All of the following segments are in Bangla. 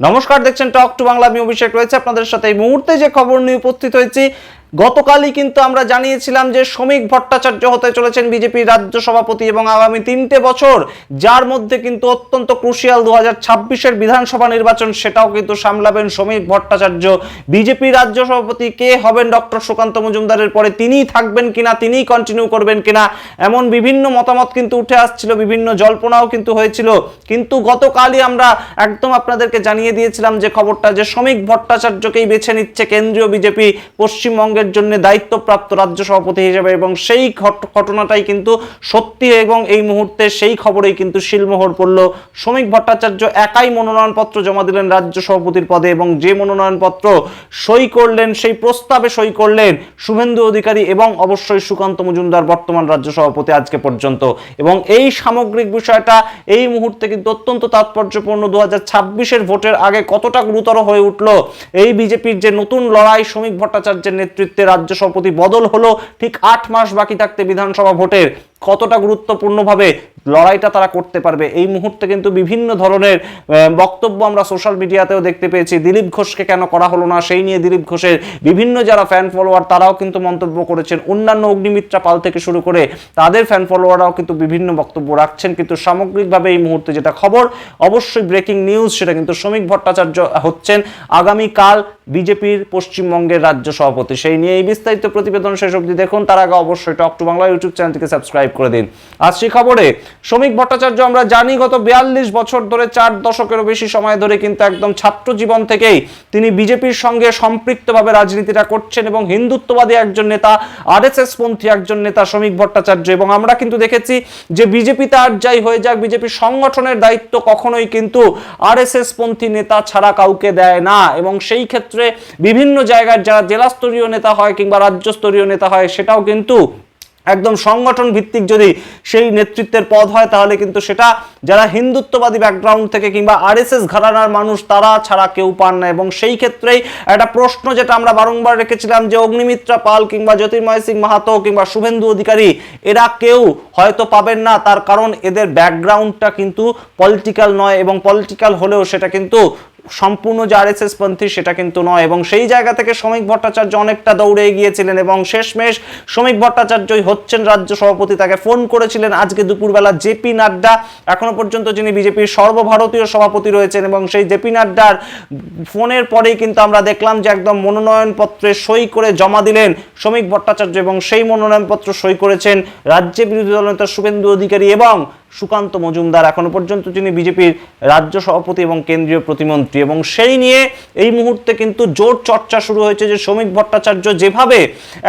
নমস্কার, দেখছেন টক টু বাংলা আমি অভিষেক রয়েছে আপনাদের সাথে এই মুহূর্তে যে খবর নিয়ে উপস্থিত হয়েছি গতকালই কিন্তু আমরা জানিয়েছিলাম যে শ্রমিক ভট্টাচার্য হতে চলেছেন বিজেপির রাজ্য সভাপতি এবং আগামী তিনটে বছর যার মধ্যে কিন্তু অত্যন্ত ক্রুশিয়াল দু হাজার ছাব্বিশের বিধানসভা নির্বাচন, সেটাও কিন্তু সামলাবেন শ্রমিক ভট্টাচার্য। বিজেপি রাজ্য সভাপতি কে হবেন ডক্টর সুকান্ত মজুমদারের পরে তিনিই থাকবেন কিনা, তিনিই কন্টিনিউ করবেন কিনা, এমন বিভিন্ন মতামত কিন্তু উঠে আসছিল, বিভিন্ন জল্পনাও কিন্তু হয়েছিল। কিন্তু গতকালই আমরা একদম আপনাদেরকে জানিয়ে দিয়েছিলাম যে খবরটা যে শ্রমিক ভট্টাচার্যকেই বেছে নিচ্ছে কেন্দ্রীয় বিজেপি পশ্চিমবঙ্গের জন্য দায়িত্বপ্রাপ্ত রাজ্য সভাপতি হিসেবে এবং সেই ঘটনাটাই কিন্তু সত্যি এবং এই মুহূর্তে সেই খবরেই কিন্তু শিলমোহর পড়ল। শ্রমিক ভট্টাচার্য একাই মনোনয়নপত্র জমা দিলেন রাজ্য সভাপতির পদে এবং যে মনোনয়নপত্র সই করলেন, সেই প্রস্তাবে সই করলেন শুভেন্দু অধিকারী এবং অবশ্যই সুকান্ত মজুমদার বর্তমান রাজ্য সভাপতি আজকে পর্যন্ত। এবং এই সামগ্রিক বিষয়টা এই মুহূর্তে কিন্তু অত্যন্ত তাৎপর্যপূর্ণ। দু হাজার ভোটের আগে কতটা গুরুতর হয়ে উঠল? এই বিজেপির যে নতুন লড়াই, শ্রমিক ভট্টাচার্যের নেতৃত্বে রাজ্য সভাপতি বদল হলো। ঠিক আট মাস বাকি থাকতে বিধানসভা ভোটের। কতটা গুরুত্বপূর্ণভাবে লড়াইটা তারা করতে পারবে? এই মুহূর্তে কিন্তু বিভিন্ন ধরনের বক্তব্য আমরা সোশ্যাল মিডিয়াতেও দেখতে পেয়েছি। দিলীপ ঘোষকে কেন করা হলো না? সেই নিয়ে দিলীপ ঘোষের বিভিন্ন যারা ফ্যান ফলোয়ার তারাও কিন্তু মন্তব্য করেছেন। অন্যান্য অগ্নিমিত্রা পাল থেকে শুরু করে তাদের ফ্যান ফলোয়াররাও কিন্তু বিভিন্ন বক্তব্য রাখছেন। কিন্তু সামগ্রিকভাবে এই মুহূর্তে যেটা খবর, অবশ্যই ব্রেকিং নিউজ সেটা কিন্তু শ্রমিক ভট্টাচার্য হচ্ছেন। আগামীকাল বিজেপির পশ্চিমবঙ্গের রাজ্য সভাপতি। সেই নিয়ে এই বিস্তারিত প্রতিবেদন শেষ অবধি দেখুন। তার আগে অবশ্যই টক টু বাংলা ইউটিউব চ্যানেলটিকে সাবস্ক্রাইব করে দিন। আজ সেই খবরে, শ্রমিক ভট্টাচার্য, আমরা জানি গত বিয়াল্লিশ বছর ধরে চার দশকেরও বেশি সময় ধরে কিন্তু একদম ছাত্র জীবন থেকেই তিনি বিজেপির সঙ্গে সম্পৃক্তভাবে রাজনীতিটা করছেন এবং হিন্দুত্ববাদী একজন নেতা, আরএসএস পন্থী একজন নেতা শ্রমিক ভট্টাচার্য। এবং আমরা কিন্তু দেখেছি যে বিজেপি তার যাই হয়ে যাক, বিজেপি সংগঠনের দায়িত্ব কখনোই কিন্তু আরএসএস পন্থী নেতা ছাড়া কাউকে দেয় না। এবং সেই ক্ষেত্রে বিভিন্ন জায়গার যারা জেলা স্তরীয় নেতা হয় কিংবা রাজ্য স্তরীয় নেতা হয়, সেটাও কিন্তু একদম সংগঠন ভিত্তিক যদি সেই নেতৃত্বের পদ হয়, তাহলে কিন্তু সেটা যারা হিন্দুত্ববাদী ব্যাকগ্রাউন্ড থেকে কিংবা আরএসএস ঘরানার মানুষ, তারা ছাড়া কেউ পান না। এবং সেই ক্ষেত্রেই একটা প্রশ্ন যেটা আমরা বারংবার রেখেছিলাম যে অগ্নিমিত্রা পাল কিংবা জ্যোতির্ময় সিং মাহাতো কিংবা শুভেন্দু অধিকারী, এরা কেউ হয়তো পাবেন না। তার কারণ এদের ব্যাকগ্রাউন্ডটা কিন্তু পলিটিক্যাল নয় এবং পলিটিক্যাল হলেও সেটা কিন্তু সম্পূর্ণ যে আর এস এস পন্থী সেটা কিন্তু নয় এবং সেই জায়গা থেকে শ্রমিক ভট্টাচার্য অনেকটা দৌড়ে গিয়েছিলেন এবং শেষমেশ শ্রমিক ভট্টাচার্যই হচ্ছেন রাজ্য সভাপতি, তাকে ফোন করেছিলেন আজকে দুপুরবেলা জেপি নাড্ডা। এখনও পর্যন্ত যিনি বিজেপির সর্বভারতীয় সভাপতি রয়েছেন এবং সেই জেপি নাড্ডার ফোনের পরেই কিন্তু আমরা দেখলাম যে একদম মনোনয়নপত্রে সই করে জমা দিলেন শ্রমিক ভট্টাচার্য এবং সেই মনোনয়নপত্র সই করেছেন রাজ্যে বিরোধী দলনেতা শুভেন্দু অধিকারী এবং সুকান্ত মজুমদার এখনও পর্যন্ত তিনি বিজেপির রাজ্য সভাপতি এবং কেন্দ্রীয় প্রতিমন্ত্রী। এবং সেই নিয়ে এই মুহূর্তে কিন্তু জোর চর্চা শুরু হয়েছে যে শ্রমিক ভট্টাচার্য যেভাবে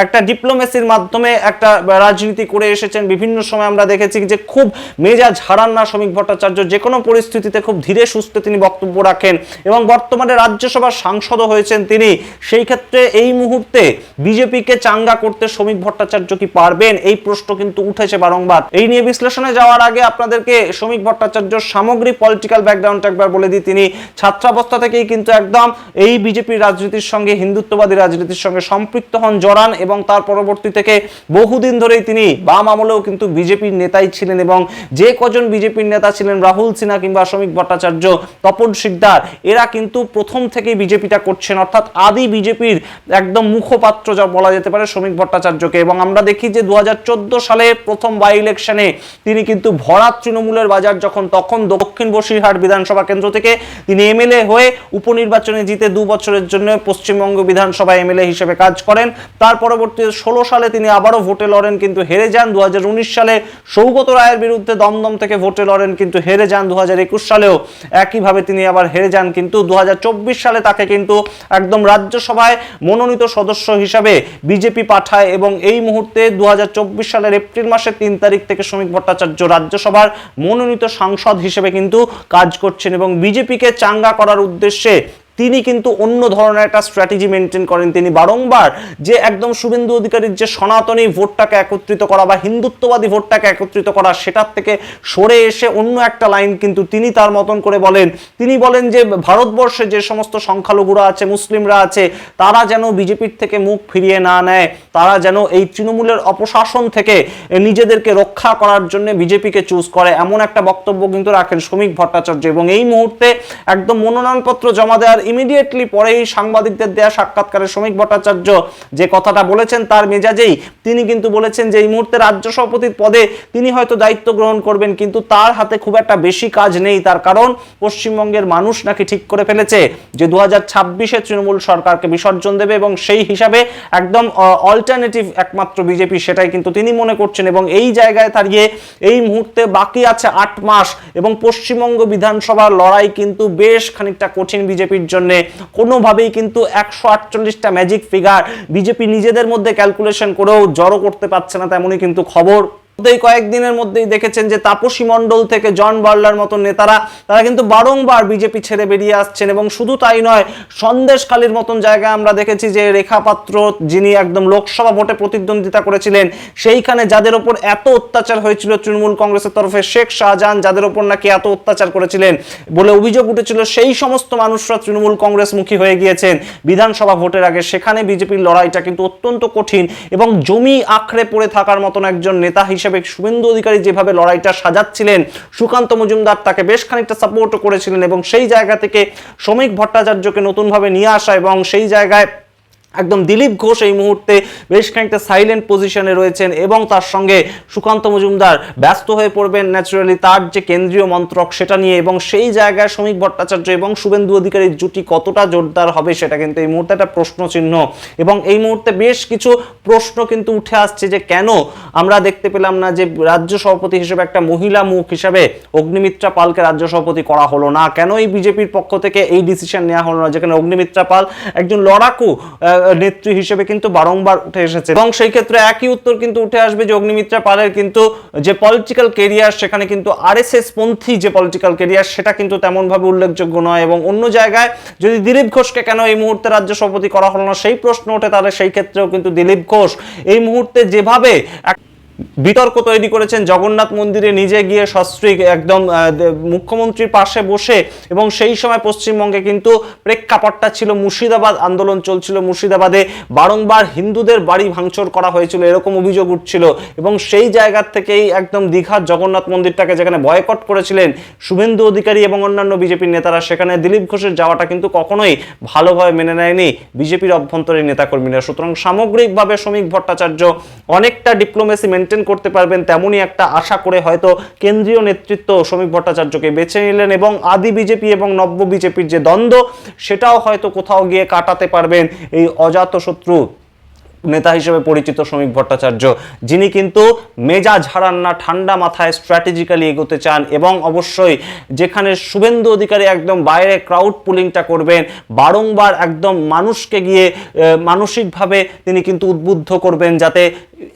একটা ডিপ্লোমেসির মাধ্যমে একটা রাজনীতি করে এসেছেন, বিভিন্ন সময় আমরা দেখেছি যে খুব মেজাজ হারান না শ্রমিক ভট্টাচার্য। যে কোনো পরিস্থিতিতে খুব ধীরে সুস্থে তিনি বক্তব্য রাখেন এবং বর্তমানে রাজ্যসভার সাংসদও হয়েছেন তিনি। সেই ক্ষেত্রে এই মুহূর্তে বিজেপিকে চাঙ্গা করতে শ্রমিক ভট্টাচার্য কি পারবেন? এই প্রশ্ন কিন্তু উঠেছে বারংবার। এই নিয়ে বিশ্লেষণে যাওয়ার আগে আপনাদেরকে শ্রমিক ভট্টাচার্য সামগ্রিক পলিটিক্যাল ব্যাকগ্রাউন্ড একবার বলে দিই। তিনি ছাত্রাবস্থা থেকেই কিন্তু একদম এই বিজেপির রাজনীতির সঙ্গে, হিন্দুত্ববাদী রাজনীতির সঙ্গে সম্পৃক্ত হন জড়ান এবং তার পরবর্তী থেকে বহুদিন ধরেই তিনি বাম আমলেও কিন্তু বিজেপির নেতাই ছিলেন এবং যে কজন বিজেপির নেতা ছিলেন, রাহুল সিনহা কিংবা শ্রমিক ভট্টাচার্য, তপন শিকদার, এরা কিন্তু প্রথম থেকেই বিজেপিটা করছেন। অর্থাৎ আদি বিজেপির একদম মুখপাত্র যা বলা যেতে পারে শ্রমিক ভট্টাচার্যকে। এবং আমরা দেখি যে দু হাজার চোদ্দ সালে প্রথম বাই ইলেকশনে তিনি কিন্তু ভরা তৃণমূলের বাজার যখন তখন দক্ষিণ বসিরহাট বিধানসভা কেন্দ্র থেকে তিনি এমএলএ হয়ে উপনির্বাচনে জিতে দু বছরের জন্য পশ্চিমবঙ্গ বিধানসভা এমএলএ হিসেবে কাজ করেন। তার পরবর্তীতে ষোলো সালে তিনি আবারও ভোটে লড়েন, কিন্তু হেরে যান দু সালে। সৌগত রায়ের বিরুদ্ধে দমদম থেকে ভোটে লড়েন, কিন্তু হেরে যান দু একুশ সালেও। একইভাবে তিনি আবার হেরে যান, কিন্তু দু হাজার চব্বিশ সালে তাকে কিন্তু একদম রাজ্যসভায় মনোনীত সদস্য হিসাবে বিজেপি পাঠায় এবং এই মুহূর্তে দু হাজার চব্বিশ সালের এপ্রিল মাসের তিন তারিখ থেকে শ্রমিক ভট্টাচার্য রাজ্যসভার মনোনীত সাংসদ হিসেবে কিন্তু কাজ করছেন এবং বিজেপিকে চাঙ্গা করার উদ্দেশ্যে তিনি কিন্তু অন্য ধরনের একটা স্ট্র্যাটেজি মেনটেন করেন তিনি বারংবার যে একদম শুভেন্দু অধিকারীর যে সনাতনী ভোটটাকে একত্রিত করা বা হিন্দুত্ববাদী ভোটটাকে একত্রিত করা সেটার থেকে সরে এসে অন্য একটা লাইন কিন্তু তিনি তার মতন করে বলেন। তিনি বলেন যে ভারতবর্ষে যে সমস্ত সংখ্যালঘুরা আছে, মুসলিমরা আছে, তারা যেন বিজেপির থেকে মুখ ফিরিয়ে না নেয়, তারা যেন এই তৃণমূলের অপশাসন থেকে নিজেদেরকে রক্ষা করার জন্য বিজেপিকে চুজ করে, এমন একটা বক্তব্য কিন্তু রাখেন শ্রমিক ভট্টাচার্য। এবং এই মুহূর্তে একদম মনোনয়নপত্র জমা দেওয়ার ইমিডিয়েটলি পরেই সাংবাদিকদের দেওয়া সাক্ষাৎকারে শ্রমিক ভট্টাচার্য যে কথাটা বলেছেন তার মেজাজেই তিনি কিন্তু বলেছেন যে এই মুহূর্তে রাজ্য সভাপতির পদে তিনি হয়তো দায়িত্ব গ্রহণ করবেন, কিন্তু তার হাতে খুব একটা বেশি কাজ নেই। তার কারণ পশ্চিমবঙ্গের মানুষ নাকি ঠিক করে ফেলেছে যে দু হাজার ছাব্বিশে তৃণমূল সরকারকে বিসর্জন দেবে এবং সেই হিসাবে একদম অল্টারনেটিভ একমাত্র বিজেপি সেটাই কিন্তু তিনি মনে করছেন এবং এই জায়গায় দাঁড়িয়ে এই মুহূর্তে বাকি আছে আট মাস এবং পশ্চিমবঙ্গ বিধানসভার লড়াই কিন্তু বেশ খানিকটা কঠিন বিজেপির জন্য। কোনোভাবেই কিন্তু একশো আটচল্লিশটা ম্যাজিক ফিগার বিজেপি নিজেদের মধ্যে ক্যালকুলেশন করেও জড়ো করতে পারছে না তেমনই কিন্তু খবর। মধ্যেই কয়েকদিনের মধ্যেই দেখেছেন যে তাপসী মণ্ডল থেকে জন বার্লার মতো নেতারা, তারা কিন্তু বারংবার বিজেপি ছেড়ে বেরিয়ে আসছেন এবং শুধু তাই নয়, সন্দেশখালীর মতন জায়গায় আমরা দেখেছি যে রেখা পাত্র যিনি একদম লোকসভা ভোটে প্রতিদ্বন্দ্বিতা করেছিলেন, সেইখানে যাদের ওপর এত অত্যাচার হয়েছিল তৃণমূল কংগ্রেসের তরফে, শেখ শাহজাহান যাদের ওপর নাকি এত অত্যাচার করেছিলেন বলে অভিযোগ উঠেছিল, সেই সমস্ত মানুষরা তৃণমূল কংগ্রেসমুখী হয়ে গিয়েছেন। বিধানসভা ভোটের আগে সেখানে বিজেপির লড়াইটা কিন্তু অত্যন্ত কঠিন এবং জমি আঁকড়ে পড়ে থাকার মতন একজন নেতা হিসেবে শুভেন্দু অধিকারী যেভাবে লড়াইটা সাজাচ্ছিলেন, সুকান্ত মজুমদার তাকে বেশ খানিকটা সাপোর্টও করেছিলেন এবং সেই জায়গা থেকে শ্রমিক ভট্টাচার্যকে নতুনভাবে নিয়ে আসা এবং সেই জায়গায় একদম দিলীপ ঘোষ এই মুহূর্তে বেশ খানিকটা সাইলেন্ট পজিশনে রয়েছেন এবং তার সঙ্গে সুকান্ত মজুমদার ব্যস্ত হয়ে পড়বেন ন্যাচারালি তার যে কেন্দ্রীয় মন্ত্রক সেটা নিয়ে এবং সেই জায়গায় শ্রমিক ভট্টাচার্য এবং শুভেন্দু অধিকারীর জুটি কতটা জোরদার হবে সেটা কিন্তু এই মুহূর্তে একটা প্রশ্ন চিহ্ন এবং এই মুহূর্তে বেশ কিছু প্রশ্ন কিন্তু উঠে আসছে যে কেন আমরা দেখতে পেলাম না যে রাজ্য সভাপতি হিসেবে একটা মহিলা মুখ হিসাবে অগ্নিমিত্রা পালকে রাজ্য সভাপতি করা হলো না। কেন এই বিজেপির পক্ষ থেকে এই ডিসিশন নেওয়া হলো না? যেখানে অগ্নিমিত্রা পাল একজন লড়াকু নেত্রী হিসেবে কিন্তু বারংবার উঠে এসেছে। এবং সেই ক্ষেত্রে একই উত্তর কিন্তু উঠে আসবে যে অগ্নিমিত্রা পালের কিন্তু যে পলিটিক্যাল কেরিয়ার সেখানে কিন্তু আরএসএস পন্থী যে পলিটিক্যাল কেরিয়ার সেটা কিন্তু তেমনভাবে উল্লেখযোগ্য নয়। এবং অন্য জায়গায় যদি দিলীপ ঘোষকে কেন এই মুহূর্তে রাজ্য সভাপতি করা হলো না, সেই প্রশ্ন ওঠে তাহলে সেই ক্ষেত্রেও কিন্তু দিলীপ ঘোষ এই মুহূর্তে যেভাবে বিতর্ক তৈরি করেছেন জগন্নাথ মন্দিরে নিজে গিয়ে সস্ত্রীক একদম মুখ্যমন্ত্রীর পাশে বসে এবং সেই সময় পশ্চিমবঙ্গে কিন্তু প্রেক্ষাপটটা ছিল মুর্শিদাবাদ আন্দোলন চলছিল। মুর্শিদাবাদে বারংবার হিন্দুদের বাড়ি ভাঙচুর করা হয়েছিল, এরকম অভিযোগ উঠছিল এবং সেই জায়গার থেকেই একদম দীঘার জগন্নাথ মন্দিরটাকে যেখানে বয়কট করেছিলেন শুভেন্দু অধিকারী এবং অন্যান্য বিজেপির নেতারা, সেখানে দিলীপ ঘোষের যাওয়াটা কিন্তু কখনোই ভালোভাবে মেনে নেয়নি বিজেপির অভ্যন্তরীণ নেতাকর্মীরা। সুতরাং সামগ্রিকভাবে শ্রমিক ভট্টাচার্য অনেকটা ডিপ্লোমেসি মেনটেন করতে পারবেন তেমনই একটা আশা করে হয়তো কেন্দ্রীয় নেতৃত্ব শ্রমিক ভট্টাচার্যকে বেছে নিলেন এবং আদি বিজেপি এবং নব্য বিজেপির যে দ্বন্দ্ব, সেটাও হয়তো কোথাও গিয়ে কাটাতে পারবেন এই অজাতশত্রু নেতা হিসেবে পরিচিত শ্রমিক ভট্টাচার্য, যিনি কিন্তু মেজাজ হারান না, ঠান্ডা মাথায় স্ট্র্যাটেজিক্যালি এগোতে চান এবং অবশ্যই যেখানে শুভেন্দু অধিকারী একদম বাইরে ক্রাউড পুলিংটা করবেন, বারংবার একদম মানুষকে গিয়ে মানসিকভাবে তিনি কিন্তু উদ্বুদ্ধ করবেন যাতে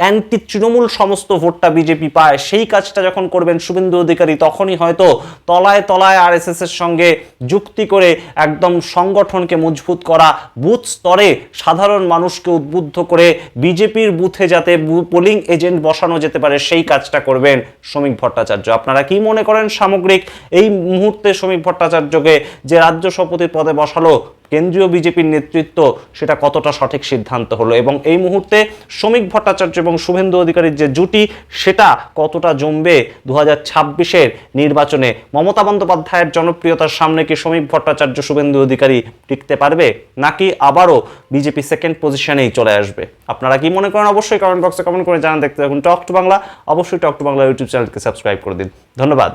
অ্যান্টি তৃণমূল সমস্ত ভোটটা বিজেপি পায়। সেই কাজটা যখন করবেন শুভেন্দু অধিকারী, তখনই হয়তো তলায় তলায় আর এস এর সঙ্গে যুক্তি করে একদম সংগঠনকে মজবুত করা, বুথ স্তরে সাধারণ মানুষকে উদ্বুদ্ধ করে বিজেপির বুথে যাতে পোলিং এজেন্ট বসানো যেতে পারে, সেই কাজটা করবেন শ্রমিক ভট্টাচার্য। আপনারা কি মনে করেন সামগ্রিক এই মুহূর্তে শ্রমিক ভট্টাচার্যকে যে রাজ্য সভাপতির পদে বসালো কেন্দ্রীয় বিজেপির নেতৃত্ব সেটা কতটা সঠিক সিদ্ধান্ত হলো? এবং এই মুহূর্তে শ্রমিক ভট্টাচার্য এবং শুভেন্দু অধিকারীর যে জুটি, সেটা কতটা জমবে দু হাজার ছাব্বিশের নির্বাচনে? মমতা বন্দ্যোপাধ্যায়ের জনপ্রিয়তার সামনে কি শ্রমিক ভট্টাচার্য, শুভেন্দু অধিকারী টিকতে পারবে? নাকি আবারও বিজেপি সেকেন্ড পজিশনেই চলে আসবে? আপনারা কি মনে করেন অবশ্যই কমেন্ট বক্সে কমেন্ট করে জানান, দেখতে থাকুন টক টু বাংলা। অবশ্যই টক টু বাংলা ইউটিউব চ্যানেলকে সাবস্ক্রাইব করে দিন। ধন্যবাদ।